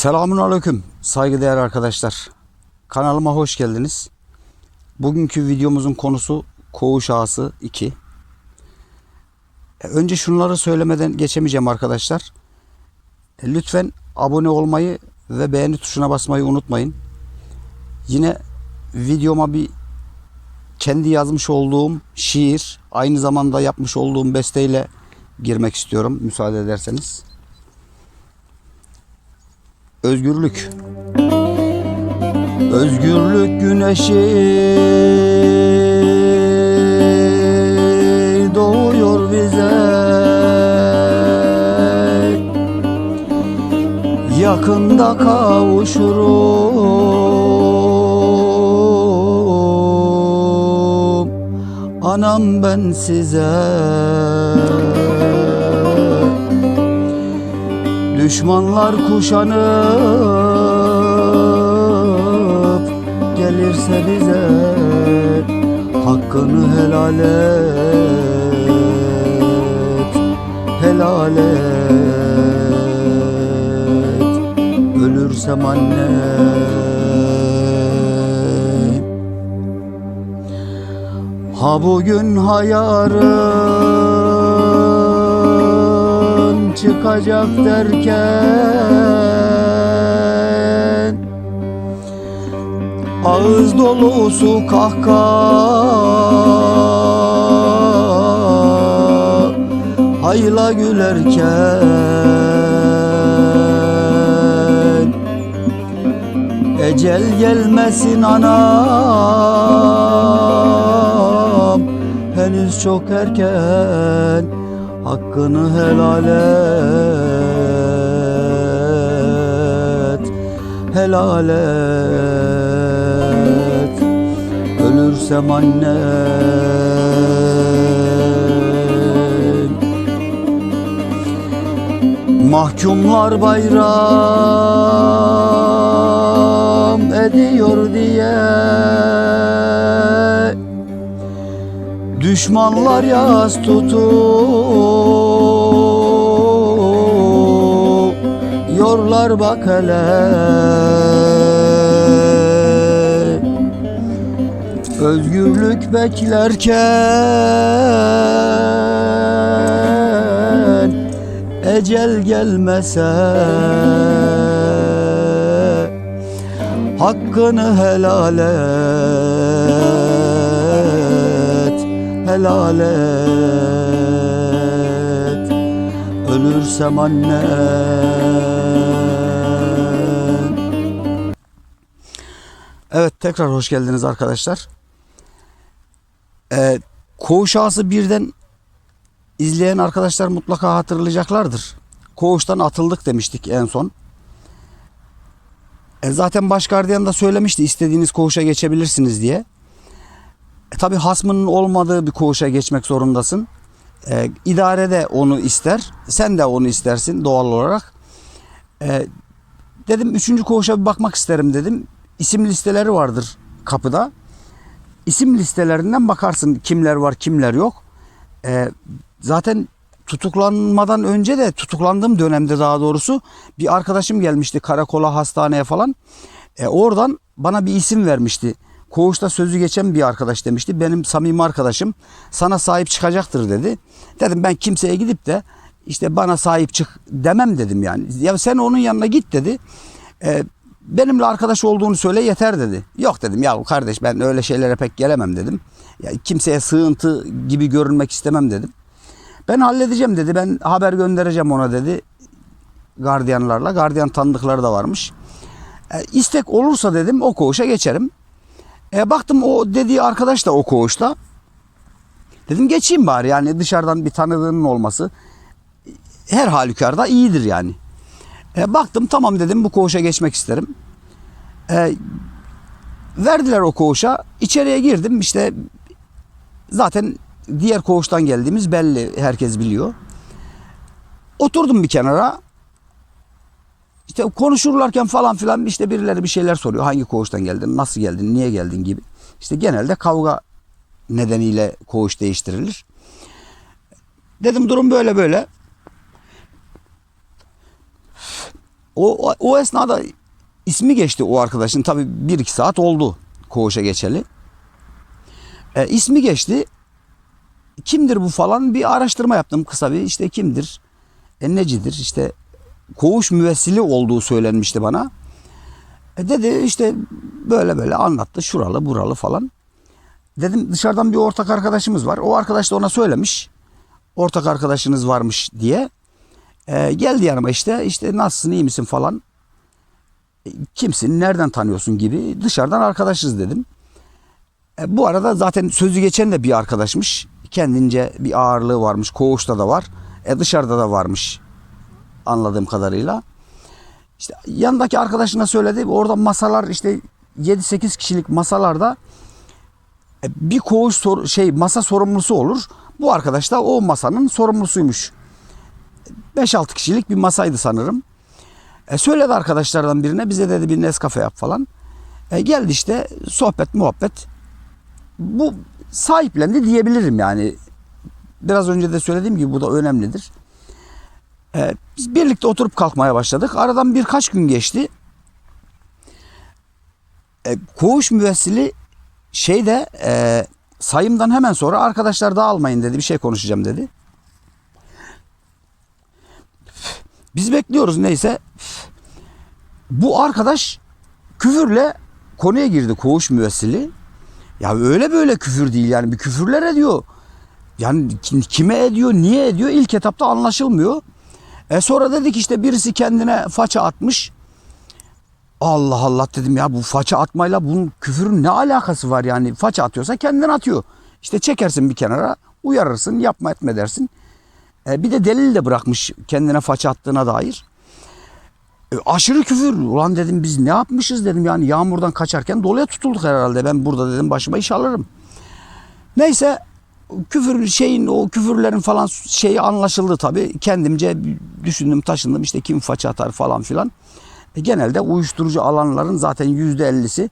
Selamun Aleyküm saygıdeğer arkadaşlar. Kanalıma hoş geldiniz. Bugünkü videomuzun konusu koğuş ağası 2. E, Önce şunları söylemeden geçemeyeceğim arkadaşlar. E, Lütfen abone olmayı ve beğeni tuşuna basmayı unutmayın. Yine videoma bir kendi yazmış olduğum şiir, aynı zamanda yapmış olduğum besteyle girmek istiyorum müsaade ederseniz. Özgürlük. Özgürlük güneşi doğuyor bize. Yakında kavuşurum. Anam ben size. Düşmanlar kuşanıp gelirse bize hakkını helal et, helal et. Ölürsem annem Ha bugün ha çıkacak derken Ağız dolusu kahkaha Hayla gülerken Ecel gelmesin anam Henüz çok erken Hakkını helal et Helal et. Ölürsem annem Mahkumlar bayram ediyor diye Düşmanlar yas tutup Yorlar bak hele. Özgürlük beklerken Ecel gelmese Hakkını helal et Helal et Ölürsem annen Evet tekrar hoş geldiniz arkadaşlar. Ee, Koğuş Ağası birden izleyen arkadaşlar mutlaka hatırlayacaklardır. Koğuştan atıldık demiştik en son. E zaten baş gardiyan da söylemişti istediğiniz koğuşa geçebilirsiniz diye. Tabi hasmının olmadığı bir koğuşa geçmek zorundasın. E, idare de onu ister. Sen de onu istersin doğal olarak. E, dedim üçüncü koğuşa bir bakmak isterim dedim. İsim listeleri vardır kapıda. İsim listelerinden bakarsın kimler var kimler yok. E, zaten tutuklanmadan önce de tutuklandığım dönemde daha doğrusu bir arkadaşım gelmişti karakola hastaneye falan. E, oradan bana bir isim vermişti. Koğuşta sözü geçen bir arkadaş demişti. Benim samimi arkadaşım sana sahip çıkacaktır dedi. Dedim ben kimseye gidip de işte bana sahip çık demem dedim yani. Ya sen onun yanına git dedi. E, benimle arkadaş olduğunu söyle yeter dedi. Yok dedim ya kardeş ben öyle şeylere pek gelemem dedim. Ya kimseye sığıntı gibi görünmek istemem dedim. Ben halledeceğim dedi. Ben haber göndereceğim ona dedi. Gardiyanlarla. Gardiyan tanıdıkları da varmış. E, istek olursa dedim o koğuşa geçerim. E, baktım o dediği arkadaş da o koğuşta. Dedim geçeyim bari yani dışarıdan bir tanıdığının olması her halükarda iyidir yani. E, baktım tamam dedim bu koğuşa geçmek isterim. E, verdiler o koğuşa. İçeriye girdim işte zaten diğer koğuştan geldiğimiz belli herkes biliyor. Oturdum bir kenara. İşte konuşurlarken falan filan işte birileri bir şeyler soruyor. Hangi koğuştan geldin, nasıl geldin, niye geldin gibi. İşte genelde kavga nedeniyle koğuş değiştirilir. Dedim durum böyle böyle. O, o, esnada ismi geçti o arkadaşın. Tabii bir iki saat oldu koğuşa geçeli. E, ismi geçti. Kimdir bu falan bir araştırma yaptım kısa bir. işte kimdir? E, necidir? İşte koğuş müvessili olduğu söylenmişti bana. E, dedi işte böyle böyle anlattı. Şuralı buralı falan. Dedim dışarıdan bir ortak arkadaşımız var. O arkadaş da ona söylemiş. Ortak arkadaşınız varmış diye. E, geldi yanıma işte işte nasılsın iyi misin falan. E, kimsin nereden tanıyorsun gibi dışarıdan arkadaşız dedim. E, bu arada zaten sözü geçen de bir arkadaşmış. Kendince bir ağırlığı varmış. Koğuşta da var. E, dışarıda da varmış anladığım kadarıyla. İşte yanındaki arkadaşına söyledi. Orada masalar işte 7-8 kişilik masalarda e, bir koğuş sor- şey masa sorumlusu olur. Bu arkadaş da o masanın sorumlusuymuş. 5-6 kişilik bir masaydı sanırım. E, söyledi arkadaşlardan birine bize dedi bir Nescafe yap falan. E, geldi işte sohbet muhabbet. Bu sahiplendi diyebilirim yani. Biraz önce de söylediğim gibi bu da önemlidir. E, biz birlikte oturup kalkmaya başladık. Aradan birkaç gün geçti. E, koğuş müvessili şeyde e, sayımdan hemen sonra arkadaşlar dağılmayın dedi bir şey konuşacağım dedi. Biz bekliyoruz neyse. Bu arkadaş küfürle konuya girdi koğuş müvessili. Ya öyle böyle küfür değil yani bir küfürler ediyor. Yani kim- kime ediyor, niye ediyor ilk etapta anlaşılmıyor. E sonra dedik işte birisi kendine faça atmış. Allah Allah dedim ya bu faça atmayla bunun küfürün ne alakası var yani faça atıyorsa kendin atıyor. İşte çekersin bir kenara uyarırsın yapma etme dersin. E, bir de delil de bırakmış kendine faça attığına dair. E, aşırı küfür. Ulan dedim biz ne yapmışız dedim yani yağmurdan kaçarken doluya tutulduk herhalde. Ben burada dedim başıma iş alırım. Neyse küfür şeyin o küfürlerin falan şeyi anlaşıldı tabii. Kendimce düşündüm taşındım işte kim faça atar falan filan. E, genelde uyuşturucu alanların zaten yüzde ellisi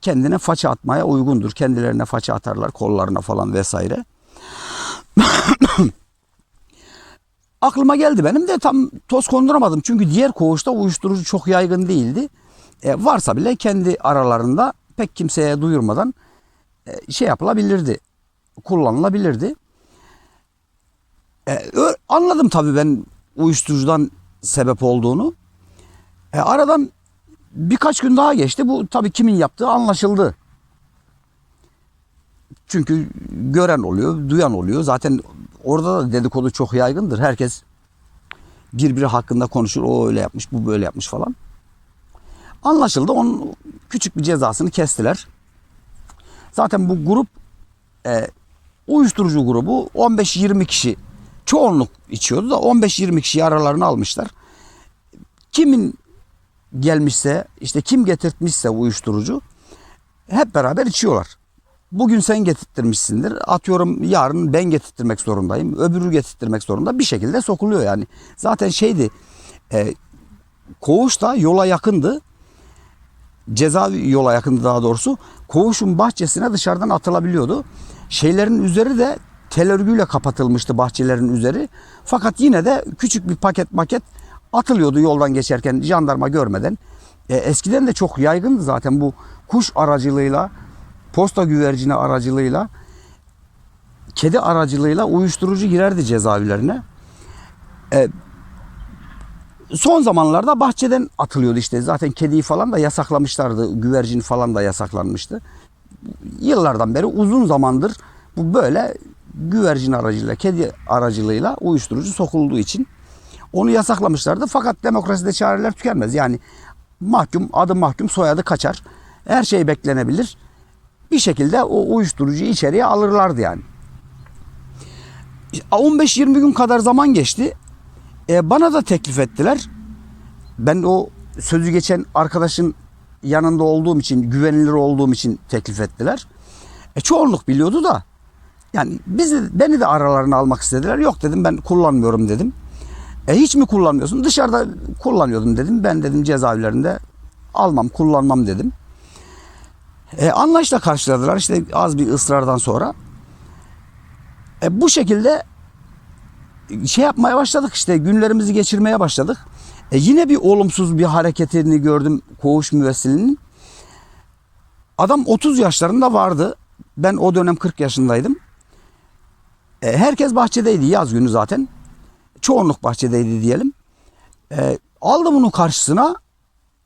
kendine faça atmaya uygundur. Kendilerine faça atarlar kollarına falan vesaire. Aklıma geldi benim de tam toz konduramadım. Çünkü diğer koğuşta uyuşturucu çok yaygın değildi. E, varsa bile kendi aralarında pek kimseye duyurmadan e, şey yapılabilirdi. Kullanılabilirdi. E, anladım tabii ben uyuşturucudan sebep olduğunu. E, aradan birkaç gün daha geçti. Bu tabii kimin yaptığı anlaşıldı. Çünkü gören oluyor, duyan oluyor. Zaten orada da dedikodu çok yaygındır. Herkes birbiri hakkında konuşur. O öyle yapmış, bu böyle yapmış falan. Anlaşıldı. Onun küçük bir cezasını kestiler. Zaten bu grup e, uyuşturucu grubu 15-20 kişi çoğunluk içiyordu da 15-20 kişi aralarını almışlar. Kimin gelmişse işte kim getirtmişse uyuşturucu hep beraber içiyorlar. Bugün sen getirttirmişsindir. Atıyorum yarın ben getirttirmek zorundayım. Öbürü getirttirmek zorunda. Bir şekilde sokuluyor yani. Zaten şeydi e, koğuş da yola yakındı. Cezaevi yola yakındı daha doğrusu. Koğuşun bahçesine dışarıdan atılabiliyordu. Şeylerin üzeri de tel örgüyle kapatılmıştı bahçelerin üzeri. Fakat yine de küçük bir paket maket atılıyordu yoldan geçerken jandarma görmeden. E, eskiden de çok yaygındı zaten bu kuş aracılığıyla, posta güvercini aracılığıyla, kedi aracılığıyla uyuşturucu girerdi cezaevlerine. E, son zamanlarda bahçeden atılıyordu işte. Zaten kediyi falan da yasaklamışlardı. Güvercin falan da yasaklanmıştı. Yıllardan beri uzun zamandır bu böyle güvercin aracılığıyla, kedi aracılığıyla uyuşturucu sokulduğu için onu yasaklamışlardı. Fakat demokraside çareler tükenmez. Yani mahkum, adı mahkum, soyadı kaçar. Her şey beklenebilir. Bir şekilde o uyuşturucuyu içeriye alırlardı yani. 15-20 gün kadar zaman geçti. E, bana da teklif ettiler. Ben o sözü geçen arkadaşın yanında olduğum için, güvenilir olduğum için teklif ettiler. E, çoğunluk biliyordu da. Yani bizi, beni de aralarına almak istediler. Yok dedim ben kullanmıyorum dedim. E hiç mi kullanmıyorsun? Dışarıda kullanıyordum dedim. Ben dedim cezaevlerinde almam, kullanmam dedim. E, anlayışla karşıladılar işte az bir ısrardan sonra. E, bu şekilde şey yapmaya başladık işte günlerimizi geçirmeye başladık. E yine bir olumsuz bir hareketini gördüm koğuş müvessilinin. Adam 30 yaşlarında vardı. Ben o dönem 40 yaşındaydım. E, herkes bahçedeydi yaz günü zaten. Çoğunluk bahçedeydi diyelim. E, aldı bunu karşısına.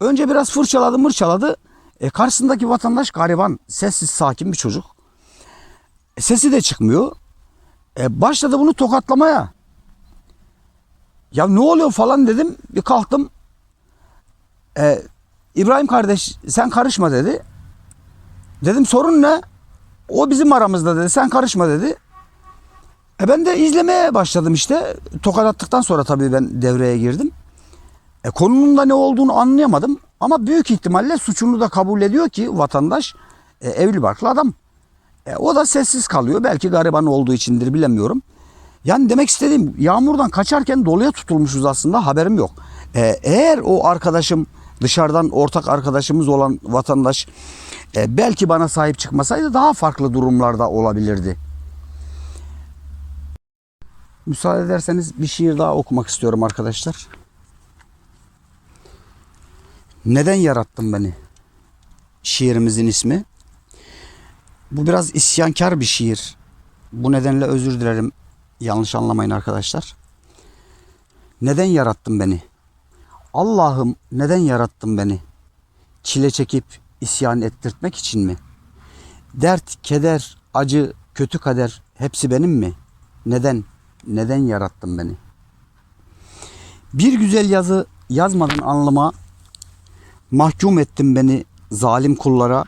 Önce biraz fırçaladı mırçaladı. E, karşısındaki vatandaş gariban, sessiz sakin bir çocuk. E, sesi de çıkmıyor. E, başladı bunu tokatlamaya. Ya ne oluyor falan dedim. Bir kalktım. E, İbrahim kardeş sen karışma dedi. Dedim sorun ne? O bizim aramızda dedi. Sen karışma dedi. E ben de izlemeye başladım işte. Tokat attıktan sonra tabii ben devreye girdim. E konunun da ne olduğunu anlayamadım. Ama büyük ihtimalle suçunu da kabul ediyor ki vatandaş e, evli barklı adam. E, o da sessiz kalıyor. Belki gariban olduğu içindir bilemiyorum. Yani demek istediğim yağmurdan kaçarken doluya tutulmuşuz aslında haberim yok. E, eğer o arkadaşım dışarıdan ortak arkadaşımız olan vatandaş e, belki bana sahip çıkmasaydı daha farklı durumlarda olabilirdi. Müsaade ederseniz bir şiir daha okumak istiyorum arkadaşlar. Neden yarattın beni? Şiirimizin ismi. Bu biraz isyankar bir şiir. Bu nedenle özür dilerim. Yanlış anlamayın arkadaşlar. Neden yarattın beni? Allah'ım neden yarattın beni? Çile çekip isyan ettirtmek için mi? Dert, keder, acı, kötü kader hepsi benim mi? Neden? Neden yarattın beni? Bir güzel yazı yazmadın anlıma. Mahkum ettin beni zalim kullara.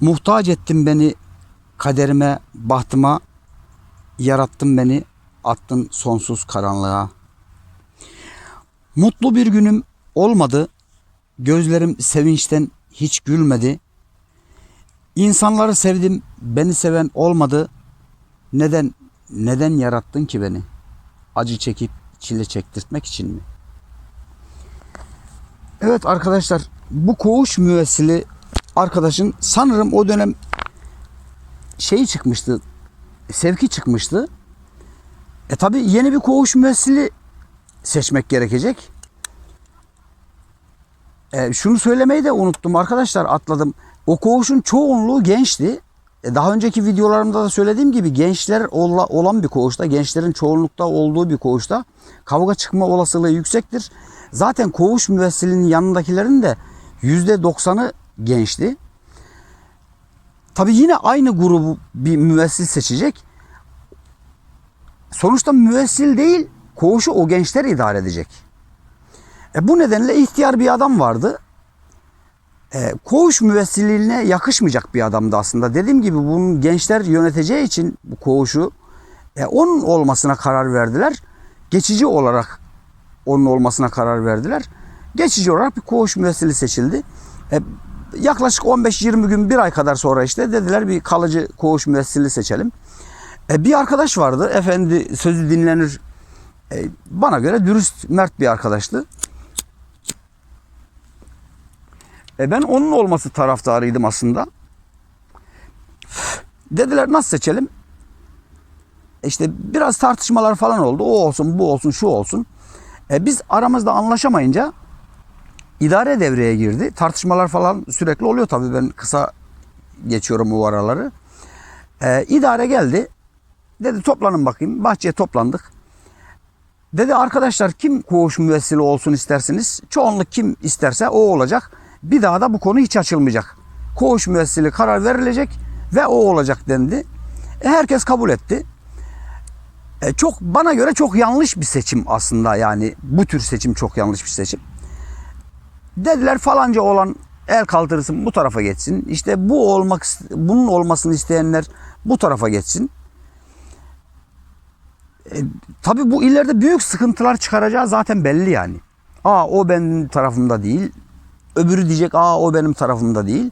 Muhtaç ettin beni kaderime, bahtıma. Yarattın beni, attın sonsuz karanlığa. Mutlu bir günüm olmadı. Gözlerim sevinçten hiç gülmedi. İnsanları sevdim, beni seven olmadı. Neden neden yarattın ki beni? Acı çekip çile çektirtmek için mi? Evet arkadaşlar bu koğuş müessili arkadaşın sanırım o dönem şeyi çıkmıştı. Sevki çıkmıştı. E tabi yeni bir koğuş müessili seçmek gerekecek. E, şunu söylemeyi de unuttum arkadaşlar atladım. O koğuşun çoğunluğu gençti. E, daha önceki videolarımda da söylediğim gibi gençler ola- olan bir koğuşta, gençlerin çoğunlukta olduğu bir koğuşta kavga çıkma olasılığı yüksektir. Zaten koğuş müvessilinin yanındakilerin de %90'ı gençti. Tabi yine aynı grubu bir müvessil seçecek. Sonuçta müvessil değil, koğuşu o gençler idare edecek. E bu nedenle ihtiyar bir adam vardı. E, koğuş müvessiliğine yakışmayacak bir adamdı aslında. Dediğim gibi bunun gençler yöneteceği için bu koğuşu e, onun olmasına karar verdiler. Geçici olarak onun olmasına karar verdiler. Geçici olarak bir koğuş müvessili seçildi. E, yaklaşık 15-20 gün bir ay kadar sonra işte dediler bir kalıcı koğuş müvessili seçelim. E, bir arkadaş vardı. Efendi sözü dinlenir. E, bana göre dürüst, mert bir arkadaştı. E, ben onun olması taraftarıydım aslında. Dediler nasıl seçelim? E, İşte biraz tartışmalar falan oldu. O olsun, bu olsun, şu olsun. E, biz aramızda anlaşamayınca idare devreye girdi. Tartışmalar falan sürekli oluyor tabii. Ben kısa geçiyorum bu araları. E, idare geldi. Dedi toplanın bakayım. Bahçeye toplandık. Dedi arkadaşlar kim koğuş müvessili olsun istersiniz? Çoğunluk kim isterse o olacak. Bir daha da bu konu hiç açılmayacak. Koğuş müvessili karar verilecek ve o olacak dendi. E, herkes kabul etti. E, çok bana göre çok yanlış bir seçim aslında yani bu tür seçim çok yanlış bir seçim. Dediler falanca olan el kaldırırsın bu tarafa geçsin. İşte bu olmak bunun olmasını isteyenler bu tarafa geçsin. E, tabii bu ileride büyük sıkıntılar çıkaracağı zaten belli yani. Aa o benim tarafımda değil. Öbürü diyecek aa o benim tarafımda değil.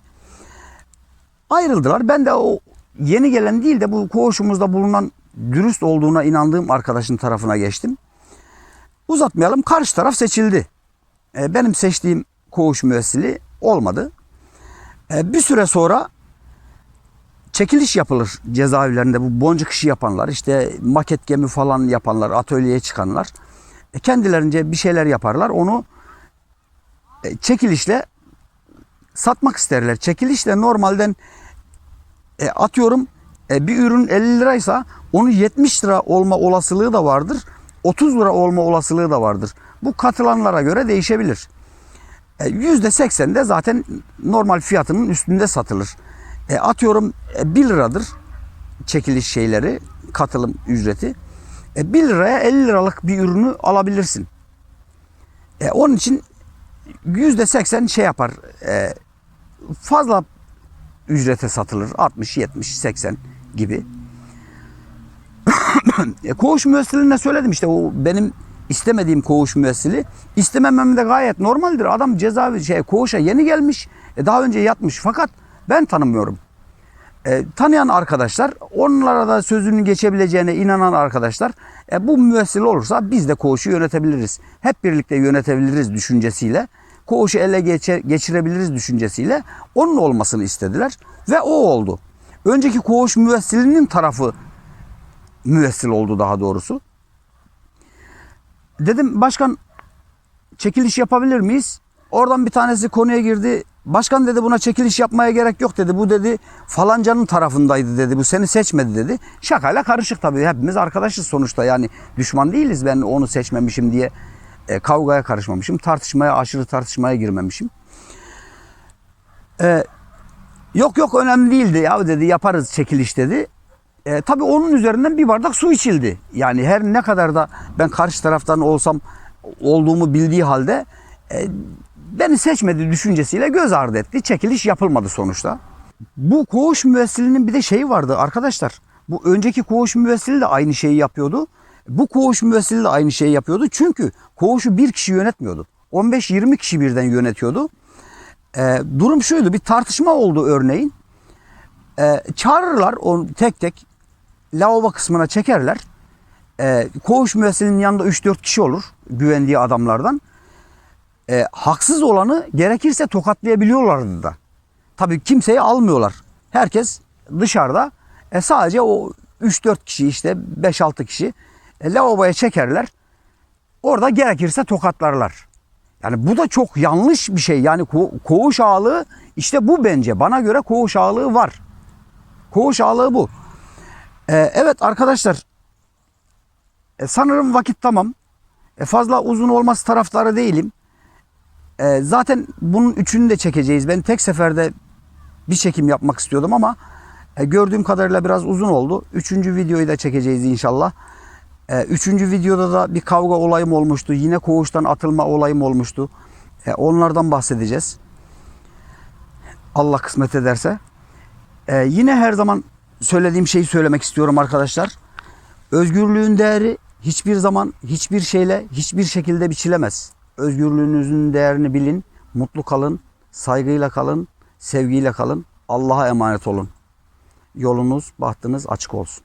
Ayrıldılar. Ben de o yeni gelen değil de bu koğuşumuzda bulunan dürüst olduğuna inandığım arkadaşın tarafına geçtim. Uzatmayalım. Karşı taraf seçildi. E, benim seçtiğim koğuş müessili olmadı. E, bir süre sonra çekiliş yapılır cezaevlerinde bu boncuk işi yapanlar işte maket gemi falan yapanlar atölyeye çıkanlar E, kendilerince bir şeyler yaparlar. Onu e, çekilişle satmak isterler. Çekilişle normalden atıyorum bir ürün 50 liraysa onu 70 lira olma olasılığı da vardır. 30 lira olma olasılığı da vardır. Bu katılanlara göre değişebilir. E, %80 de zaten normal fiyatının üstünde satılır. E, atıyorum e, 1 liradır çekiliş şeyleri, katılım ücreti. E, 1 liraya 50 liralık bir ürünü alabilirsin. E, onun için %80 şey yapar. E, fazla ücrete satılır. 60, 70, 80 gibi. e, koğuş müessilini söyledim işte o benim istemediğim koğuş müessili. İstememem de gayet normaldir. Adam cezaevi şey koğuşa yeni gelmiş. e, daha önce yatmış fakat ben tanımıyorum. E, tanıyan arkadaşlar, onlara da sözünün geçebileceğine inanan arkadaşlar, e, bu müessil olursa biz de koğuşu yönetebiliriz. Hep birlikte yönetebiliriz düşüncesiyle, koğuşu ele geçe, geçirebiliriz düşüncesiyle onun olmasını istediler ve o oldu. Önceki koğuş müessilinin tarafı müessil oldu daha doğrusu. Dedim başkan çekiliş yapabilir miyiz? Oradan bir tanesi konuya girdi. Başkan dedi buna çekiliş yapmaya gerek yok dedi. Bu dedi falancanın tarafındaydı dedi. Bu seni seçmedi dedi. Şakayla karışık tabii. Hepimiz arkadaşız sonuçta yani düşman değiliz. Ben onu seçmemişim diye e, kavgaya karışmamışım. Tartışmaya, aşırı tartışmaya girmemişim. E, yok yok önemli değildi ya dedi yaparız çekiliş dedi. E, tabii onun üzerinden bir bardak su içildi. Yani her ne kadar da ben karşı taraftan olsam olduğumu bildiği halde e, beni seçmedi düşüncesiyle göz ardı etti. Çekiliş yapılmadı sonuçta. Bu koğuş müvessilinin bir de şeyi vardı arkadaşlar. Bu önceki koğuş müvessili de aynı şeyi yapıyordu. Bu koğuş müvessili de aynı şeyi yapıyordu. Çünkü koğuşu bir kişi yönetmiyordu. 15-20 kişi birden yönetiyordu. E, durum şuydu bir tartışma oldu örneğin. E, çağırırlar onu tek tek lavabo kısmına çekerler. E, koğuş müessilinin yanında 3-4 kişi olur güvendiği adamlardan. E, haksız olanı gerekirse tokatlayabiliyorlardı da. Tabii kimseyi almıyorlar. Herkes dışarıda. E, sadece o 3-4 kişi işte 5-6 kişi e, lavaboya çekerler. Orada gerekirse tokatlarlar. Yani bu da çok yanlış bir şey. Yani ko- koğuş ağalığı işte bu bence. Bana göre koğuş ağalığı var. Koğuş ağalığı bu. Ee, evet arkadaşlar e, sanırım vakit tamam. E, fazla uzun olması taraftarı değilim. E, zaten bunun üçünü de çekeceğiz. Ben tek seferde bir çekim yapmak istiyordum ama gördüğüm kadarıyla biraz uzun oldu. Üçüncü videoyu da çekeceğiz inşallah. Üçüncü videoda da bir kavga olayım olmuştu. Yine koğuştan atılma olayım olmuştu. Onlardan bahsedeceğiz. Allah kısmet ederse. Yine her zaman söylediğim şeyi söylemek istiyorum arkadaşlar. Özgürlüğün değeri hiçbir zaman hiçbir şeyle hiçbir şekilde biçilemez. Özgürlüğünüzün değerini bilin, mutlu kalın, saygıyla kalın, sevgiyle kalın. Allah'a emanet olun. Yolunuz, bahtınız açık olsun.